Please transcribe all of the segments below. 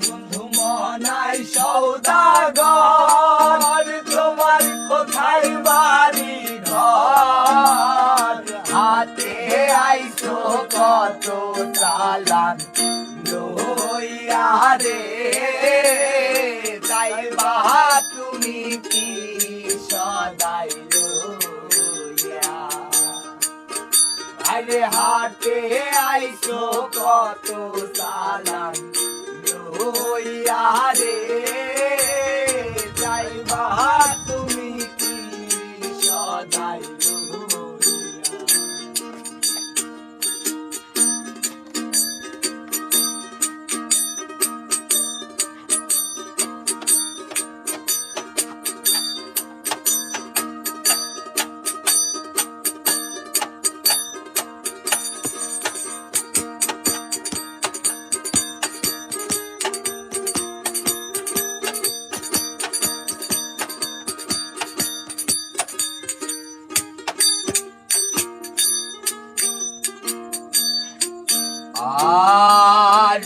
বন্ধু মনাই সৌদাগর, তোমার কোথায় বাড়ি ঘর? হাতে আইসো কত চালান লইয়া রে যাইবা তুমি কি সদাই আরে হাটে আইসো কত সালাম লইয়া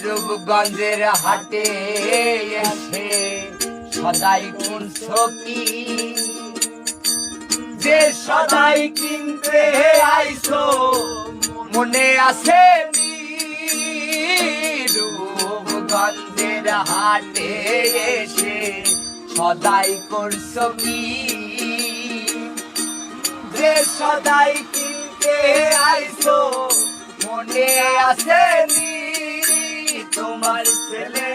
রূপগঞ্জের হাটে এসে সদাই কোন সখী যে সদাই কিনতে আইসো, মনে আছে? রূপগঞ্জের হাটে এসে সদাই করছ কি যে সদাই কিনতে আইসো মনে আসেনি তোমার ছেলে।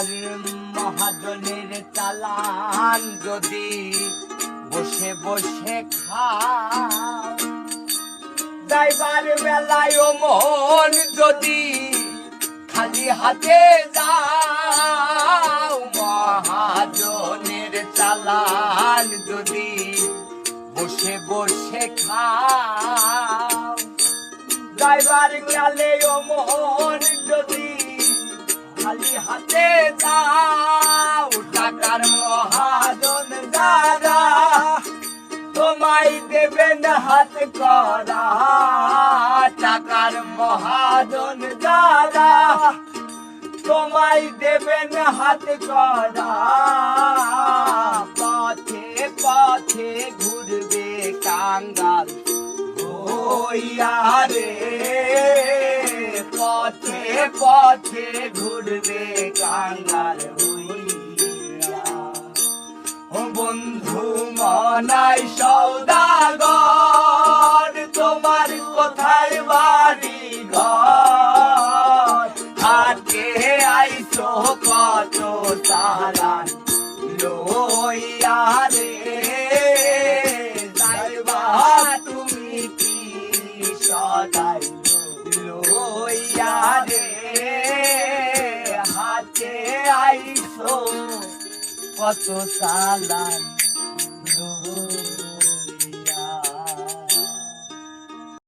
আর মহাজনের চালান যদি বসে বসে খাও। যাইবার বেলায় মন যদি খালি হাতে যাও মহাজনের চালান যদি বসে বসে খাও। যাইবার গেলে ও মোহন যদি খালি হাতে যাও টাকার মহাজন দাদা। তোমায় দেবেন হাত করা, টাকার মহাজন দাদা। তোমায় দেবেন হাত করা, পথে পথে ঘুরবে কাঙ্গাল। ওইয়া রে পথে পথে ঘুরবে কাঙ্গাল হইয়া। বন্ধু, মনাই সৌদাগর, তোমার কোথায় বাড়ি ঘর? হাতে আইসো কত তারান লইয়া রে তুমি কি সদাই লইয়া রে হাতে আইসো কত সালান